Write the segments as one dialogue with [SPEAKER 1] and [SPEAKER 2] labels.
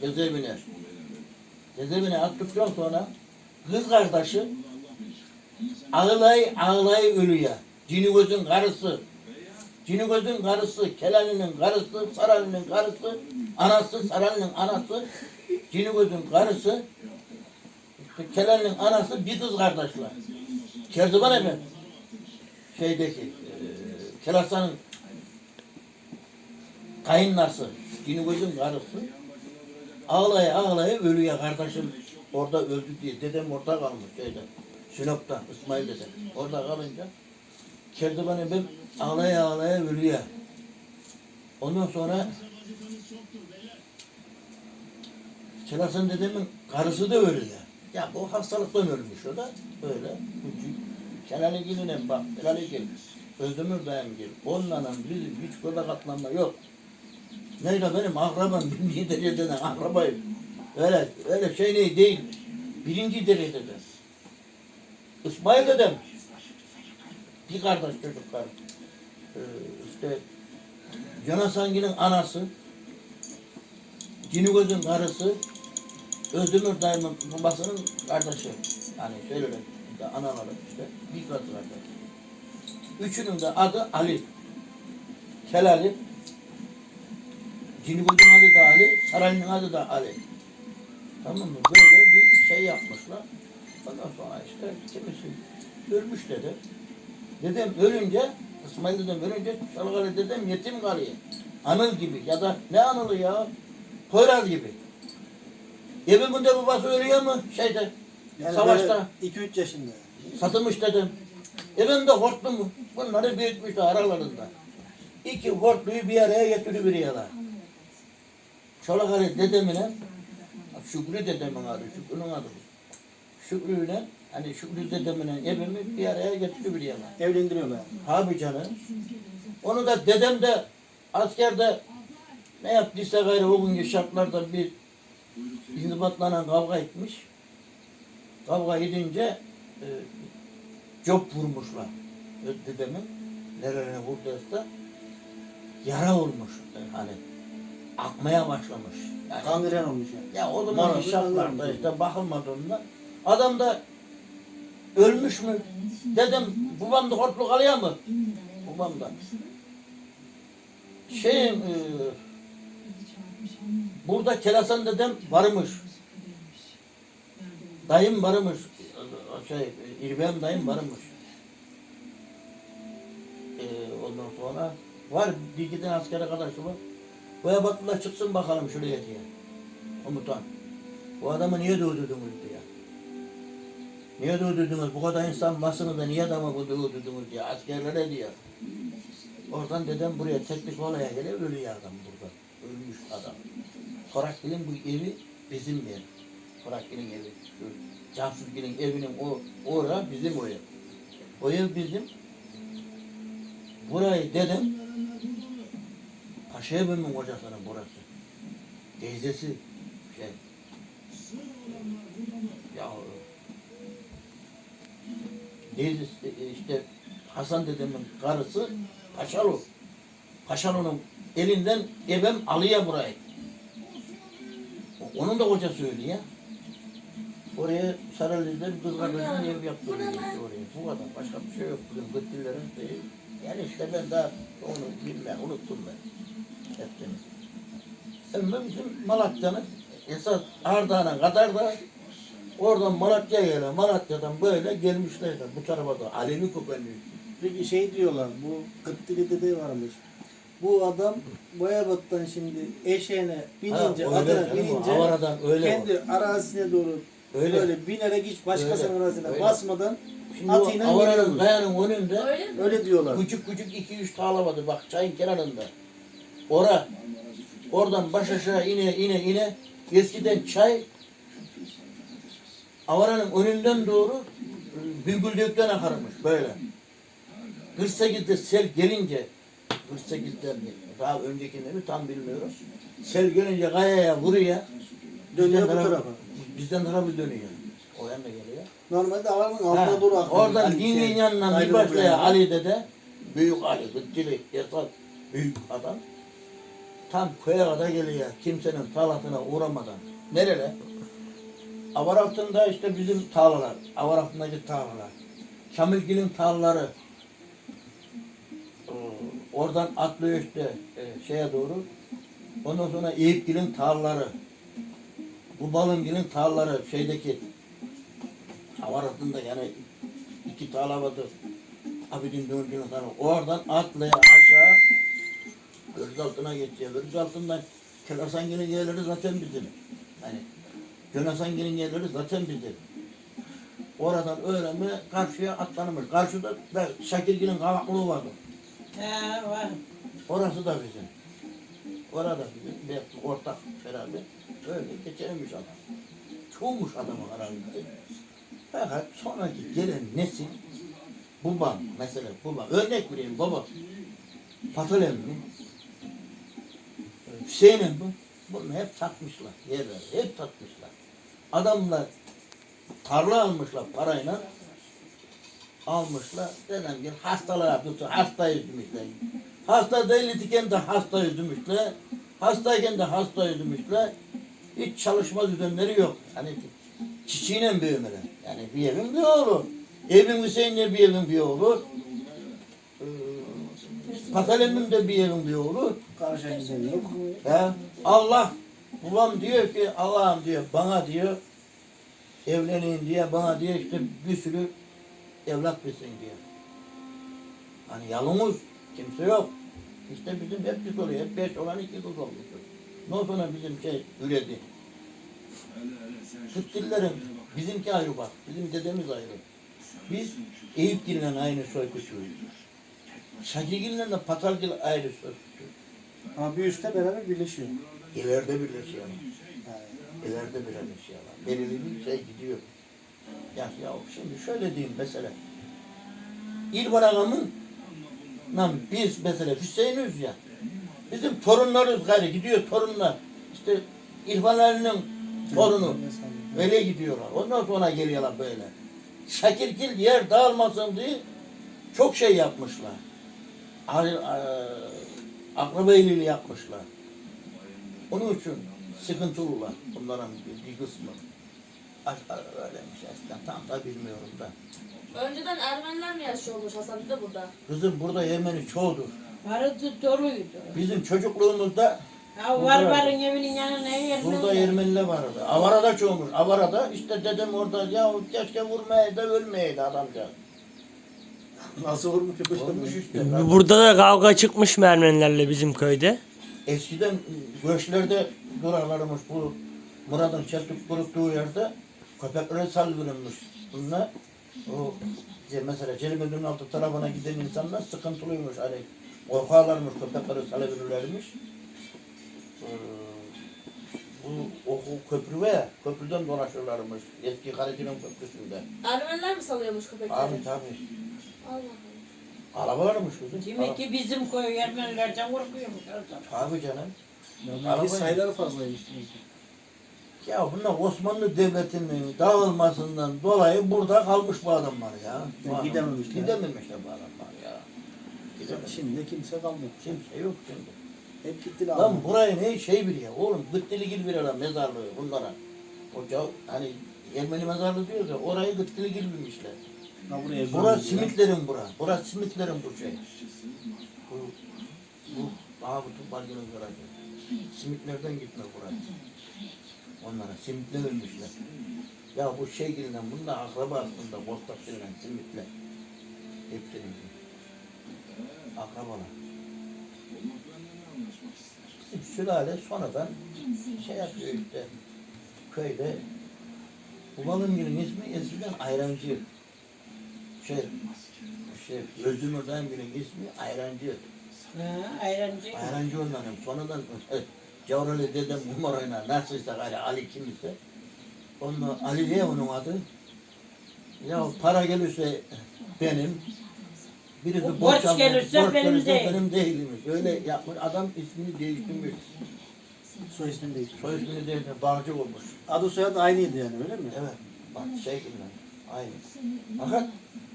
[SPEAKER 1] cezaevine. Cezaevine attıktan sonra kız kardeşi ağlay ağlay ölüyor. Cinigöz'ün karısı. Cinigöz'ün karısı, Kelali'nin karısı, Sarali'nin karısı, anası, Sarali'nin anası, Cinigöz'ün karısı, Kelali'nin anası bir kız kardeşler. Kerziban Efendi. Şeydeki, e, Kelasa'nın kayınlası, Cinigöz'ün karısı. Ağlaya ağlaya ölüyor kardeşim. Orada öldü diye. Dedem orada kalmış şeyde. Sinop'ta, İsmail dedem. Orada kalınca Kerziban Efendi ağlaya ağlaya ölüyor. Ondan sonra Kelas'ın dedemin karısı da ölüyor. Ya bu hastalıktan ölmüş o da böyle. Kenan'ı gidin bak, Kenan'ı gel. Özdemir dayım gel. Onunla bizim hiç böyle katlanma yok. Neyse benim akrabam birinci dereceden akrabayım. Öyle, öyle şey ne değil. Birinci derecede. İsmail dedem. Bir kardeş çocuklar. Ee, işte Jonas Hangi'nin anası. Cinigöz'ün karısı. Özdemir dayımın babasının kardeşi. Yani şöyle işte anaları işte. Bir kardeş. Üçünün de adı Ali. Kelali. Cinigöz'ün adı da Ali. Saray'ın adı da Ali. Tamam mı? Böyle bir şey yapmışlar. Ondan sonra işte kimisi ölmüş dedi. Dedem ölünce, İsmail dedem ölünce Çalgalı dedem yetim kalıyor. Anıl gibi ya da ne anılı ya? Poyraz gibi. Evimin de babası ölüyor mu? Şeyde, savaşta.
[SPEAKER 2] 2-3 yaşında.
[SPEAKER 1] Satılmış dedim. Evimde hortlu mu? Bunları büyütmüşler aralarında. İki hortluyu bir araya getiriveriyorlar. Çolak Ali dedemine, Şükrü dedemin adı, Şükrü'nün adı. Şükrü'yle, hani Şükrü dedemin evimi bir araya getiriveriyorlar.
[SPEAKER 2] Evlendiriyorlar.
[SPEAKER 1] Abi canım. Onu da dedem de askerde ne yaptıysa gayrı o günkü şartlarda bir inzibatla kavga etmiş. Kavga edince e, cop vurmuşlar. Dedemin nereye vurduysa yara olmuş. E, hani akmaya başlamış. Yani,
[SPEAKER 2] Kangren olmuş yani.
[SPEAKER 1] ya o zaman şartlarda işte bakılmadığında adam da ölmüş mü? Dedim babam da hortluk alıyor mu? Babam da. Şey, e, burada Kelasan dedem varmış. Dayım varmış. Şey, İrbeğim dayım varmış. E, ondan sonra var bir tane asker arkadaşı var. Buraya baktılar çıksın bakalım şuraya diye. Komutan. Bu adamı niye dövdürdünüz diye. Niye dövdürdünüz? Bu kadar insan basını da niye adamı bu dövdürdünüz diye. Askerlere diyor. Oradan dedem buraya teknik olaya geliyor ölüyor adam burada. Ölmüş adam. Korakgil'in bu evi bizim yer. Korakgil'in evi. Şu Cansızgil'in evinin o ora bizim o ev. O ev bizim. Burayı dedem Paşa evimin kocasının burası. Teyzesi şey. Ya teyzesi işte Hasan dedemin karısı Paşalı. Paşalı'nın elinden ebem alıyor burayı. Onun da kocası öyle ya. Oraya Saraylı'da bir kız kardeşinin ev yaptı oraya. Bu kadar. Başka bir şey yok. Bugün Gıttillerin şeyi. Yani işte ben daha onu bilmem, unuttum ben. Hepsini. Ama bizim Malatya'nın esas Ardahan'a kadar da oradan Malatya'ya gelen, Malatya'dan böyle gelmişler de bu tarafa da Alevi kökenli.
[SPEAKER 2] Peki şey diyorlar bu Kırklı dede varmış. Bu adam Boyabat'tan şimdi eşeğine binince,
[SPEAKER 1] Ha, öyle o
[SPEAKER 2] binince
[SPEAKER 1] Avara'dan öyle
[SPEAKER 2] kendi arazisine doğru
[SPEAKER 1] Öyle.
[SPEAKER 2] böyle binerek hiç başkasının
[SPEAKER 1] Öyle,
[SPEAKER 2] arazisine
[SPEAKER 1] öyle.
[SPEAKER 2] basmadan
[SPEAKER 1] Şimdi
[SPEAKER 2] atıyla
[SPEAKER 1] o Avara'nın
[SPEAKER 2] geliyormuş.
[SPEAKER 1] dayanın önünde
[SPEAKER 3] Öyle?
[SPEAKER 2] Öyle diyorlar.
[SPEAKER 1] küçük küçük iki üç tarla vardı bak çayın kenarında. Ora oradan baş aşağı ine ine ine eskiden çay Avara'nın önünden doğru Bülbüldük'ten akarmış böyle. 48'de sel gelince 48'den mi? Daha öncekinde mi tam bilmiyorum. Sel gelince kayaya vuruyor.
[SPEAKER 2] Dönüyor bu tarafa.
[SPEAKER 1] Bizden tarafı dönüyor. O yana geliyor.
[SPEAKER 2] Normalde avarın
[SPEAKER 1] Ha,
[SPEAKER 2] altına doğru akıyor.
[SPEAKER 1] oradan dinin
[SPEAKER 2] şey,
[SPEAKER 1] yanından bir başlaya. Ali dede, büyük Ali, Gıttili, Esat, büyük adam. Tam köye kadar geliyor. Kimsenin talatına uğramadan. Nerede? Avar altında işte bizim tarlalar. Avar altındaki tarlalar. Kamilgil'in tarlaları. Ee, Oradan atlıyor işte e, şeye doğru. Ondan sonra Eyüpgil'in tarlaları. Bu Balımgil'in tarlaları şeydeki Avar altında yani iki tarla vardı. Abidin döndüğünü tarla. Oradan atlaya aşağı Gürüz altına geçiyor. Gürüz altından Kelasangil'in yerleri zaten bizim. Hani Gönasangil'in yerleri zaten bizim. Oradan mi karşıya atlanmış. Karşıda da Şakirgil'in kavaklığı vardı.
[SPEAKER 3] He var.
[SPEAKER 1] Orası da bizim. Orada bizim bir ortak beraber öyle geçirmiş adam. Çoğumuş adamı aramızda. Fakat sonraki gelen nesil babam mesela babam örnek vereyim baba Patalen mi? Hüseyin'in mi? Bunu hep satmışlar yerleri hep satmışlar. Adamlar tarla almışlar parayla almışlar. Dedem ki hastalığa tuttu. Hastayız demişler. Hasta değilken de hastayız demişler. Hastayken de hastayız demişler. Hiç çalışma düzenleri yok. Hani çiçeğiyle büyümeler. Yani bir evin bir oğlu. Evin Hüseyin'le bir evin bir oğlu. Patalem'in de bir evin bir oğlu.
[SPEAKER 2] Karşıya yok.
[SPEAKER 1] Allah babam diyor ki Allah'ım diyor bana diyor evlenin diye bana diyor işte bir sürü evlat versin diyor. Hani yalnız kimse yok. İşte bizim hep bir oluyor. Hep beş olan iki kız olmuştur. Ondan sonra bizim şey üredi. Kıttillerin bizimki ayrı bak. Bizim dedemiz ayrı. Biz Eyüpgil'le aynı soy kuşuyuz. Şakirgil'le de Patalgil ayrı kuşuyuz.
[SPEAKER 2] Ama bir üstte beraber birleşiyor.
[SPEAKER 1] İleride birleşiyorlar. İleride birleşiyorlar. Belirli bir şey gidiyor. Ya, ya şimdi şöyle diyeyim mesela. İlvan ağamın lan biz mesela Hüseyin'iz ya. Bizim torunlarız gayrı gidiyor torunlar. İşte İlvan Ali'nin torunu. Öyle gidiyorlar. Ondan sonra geliyorlar böyle. Şakirgil yer dağılmasın diye çok şey yapmışlar. Eee, Akraba eliyle yapmışlar. Onun için sıkıntılılar bunların bir, bir kısmı. Aşağı öyleymiş eskiden tam da bilmiyorum da.
[SPEAKER 4] Önceden Ermeniler mi yaşıyormuş Hasan de burada?
[SPEAKER 1] Kızım burada Ermeni çoğudur.
[SPEAKER 3] Vardı doluydu.
[SPEAKER 1] Bizim çocukluğumuzda
[SPEAKER 3] Ha var varın evinin yanına yerine.
[SPEAKER 1] burada Ermeniler vardı. Avara'da çoğumuş. Avara'da işte dedem orada ya keşke vurmaya da ölmeyeydi adamca.
[SPEAKER 2] Nasıl vurmuş ki?
[SPEAKER 1] Olmuş işte.
[SPEAKER 5] Burada da kavga çıkmış mı Ermenilerle bizim köyde?
[SPEAKER 1] Eskiden göçlerde durarlarmış bu Murat'ın çekip kuruttuğu yerde köpeklere saldırılmış. Bunlar o işte mesela Celime'nin altı tarafına giden insanlar sıkıntılıymış. Hani korkarlarmış köpekleri salabilirlermiş. Ee, bu oku köprü ve köprüden dolaşırlarmış. Eski Karakiran Köprüsü'nde.
[SPEAKER 4] Ermeniler mi salıyormuş köpekleri?
[SPEAKER 1] Abi tabi.
[SPEAKER 4] Allah Allah.
[SPEAKER 1] Arabalarmış kızım.
[SPEAKER 3] Demek ki bizim koyu Ermenilerden korkuyormuş.
[SPEAKER 1] Tabi canım.
[SPEAKER 2] Belki sayıları fazlaymış. demek ki.
[SPEAKER 1] Ya bunlar Osmanlı Devleti'nin dağılmasından dolayı burada kalmış bu adamlar ya. Bu
[SPEAKER 2] Ya gidememişler.
[SPEAKER 1] Gidememişler bu adamlar ya. Gidememiş.
[SPEAKER 2] Şimdi kimse kalmadı.
[SPEAKER 1] Kimse yok şimdi.
[SPEAKER 2] Hep gittiler.
[SPEAKER 1] Lan burayı ne şey biliyor oğlum Gıttiligil biliyorlar mezarlığı bunlara. O ca- hani Ermeni mezarlığı diyoruz ya orayı Gıttiligil bilmişler.
[SPEAKER 2] Buraya
[SPEAKER 1] Burası simitlerin bura. Burası simitlerin bu şey. Bu, bu daha bütün balyanın garajı. Simitlerden gitme burası. Onlara simitle vermişler. Ya bu şey gelinden bunlar akraba aslında Bostak denilen simitler. Hepsinin. Akrabalar. Bizim sülale sonradan şey yapıyor işte köyde Umalımgil'in ismi eskiden Ayrancı. Şey, şey Özdemir Dayımgil'in ismi Ayrancı.
[SPEAKER 3] Ha, ayrancı.
[SPEAKER 1] Ayrancı onların sonradan Cavrali dedem numarayla nasılsa gayrı Ali kimse. Onun Ali ne onun adı? Ya para gelirse benim. Birisi
[SPEAKER 3] Borç
[SPEAKER 1] borç,
[SPEAKER 3] gelirse
[SPEAKER 1] borç
[SPEAKER 3] benim
[SPEAKER 1] gelirse
[SPEAKER 3] değil.
[SPEAKER 1] benim değilmiş. Öyle yapmış. Adam ismini değiştirmiş.
[SPEAKER 2] Soy ismi değil.
[SPEAKER 1] Soy ismini değiştirmiş. Bağcı olmuş.
[SPEAKER 2] Adı soyadı aynıydı yani öyle mi?
[SPEAKER 1] Evet. Bak şey gibi. Aynı. Fakat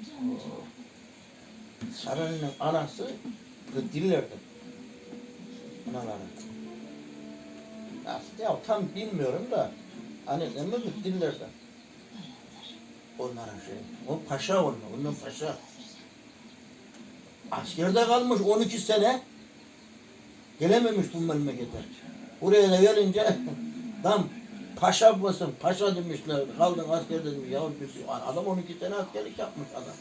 [SPEAKER 1] o, Sarı'nın anası Gıddillerdi. Anaları. Aslında ya tam bilmiyorum da hani ne mi dillerden. Onların şey. O paşa onun, onun paşa. Askerde kalmış 12 sene. Gelememiş bu memlekete. Buraya da gelince tam paşa mısın, paşa demişler. Kaldın askerde demiş. Ya adam 12 sene askerlik yapmış adam.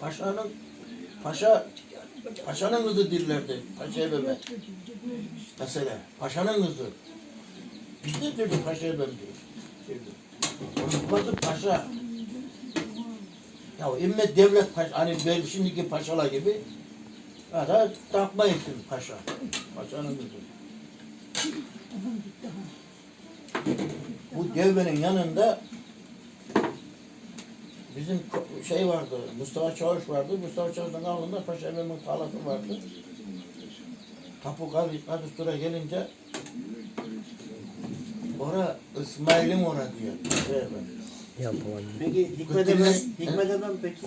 [SPEAKER 1] Paşanın paşa paşanın kızı dillerdi. Paşa bebe. Mesela paşanın kızı. Biz de dedik paşa bebe diyor. Babası paşa. Ya imme devlet paşa, hani böyle şimdiki paşalar gibi ya da takma isim paşa. Paşanın kızı. Bu devrenin yanında bizim şey vardı, Mustafa Çavuş vardı. Mustafa Çavuş'un alnında Paşa Emre'nin talası vardı. Tapu Kadustur'a gelince ora İsmail'in ora diyor.
[SPEAKER 5] Yapamadım.
[SPEAKER 2] Peki Hikmet Emem, Hikmet Emem peki?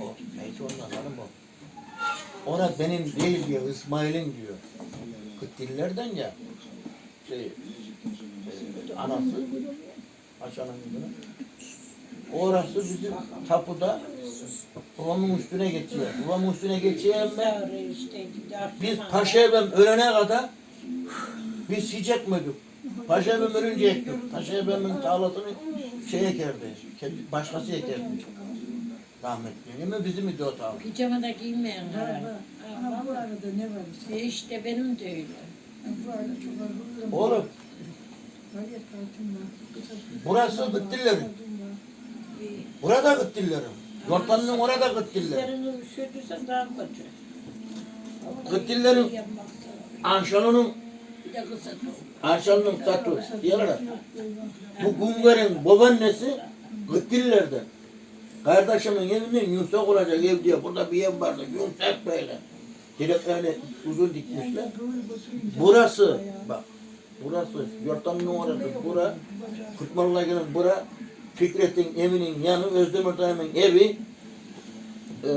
[SPEAKER 1] O, neyse ondan hanım o. Ora benim değil diyor, İsmail'in diyor. Kıttillerden ya. Şey, anası, Haşan'ın kızının. Orası bizim tapuda babamın üstüne geçiyor. Babamın üstüne geçeyim ben. Biz Paşa Ebem ölene kadar biz hiç ekmedik. Paşa Ebem ölünce ektik. Paşa Ebem'in tarlasını şey ekerdi. Kendi başkası ekerdi. Rahmetli. Değil mi? Bizim idi o tarla.
[SPEAKER 3] Pijama da giymeyen var.
[SPEAKER 6] Ha, bu arada ne var işte?
[SPEAKER 3] E işte benim de öyle.
[SPEAKER 6] Bu arada çok
[SPEAKER 1] Oğlum
[SPEAKER 6] Var ya kartım var.
[SPEAKER 1] Burası Gıttillerin. Burada Gıttillerin. Yortan'ın orada Gıttillerin.
[SPEAKER 3] Bizlerini üşüdüyse daha kötü.
[SPEAKER 1] Gıttillerin
[SPEAKER 3] Yapmak
[SPEAKER 1] Anşalı'nın. Anşalı'nın tatu diyorlar. Bu Gungar'ın babaannesi Gıttillerden. Kardeşimin evinin yumuşak olacak ev diye. Burada bir ev vardı. Yumuşak böyle. Direklerini uzun dikmişler. Burası bak. Burası Yortan'ın orası. Bura Kutmalı'na gelen bura Fikret'in evinin yanı Özdemir dayımın evi eee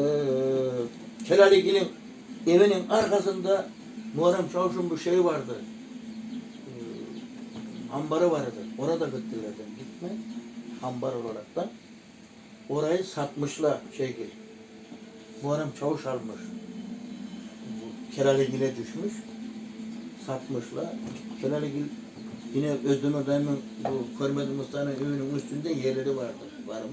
[SPEAKER 1] Kelaligil'in evinin arkasında Muharrem Çavuş'un bu şeyi vardı. Eee, ambarı vardı. Orada gittilerden gitme. Ambar olarak da. Orayı satmışlar şeygil. Muharrem Çavuş almış. Kelaligil'e düşmüş. Satmışlar. Kelaligil yine Özdemir dayımın bu Körmedi Mustafa'nın evinin üstünde yerleri vardı. Var mı?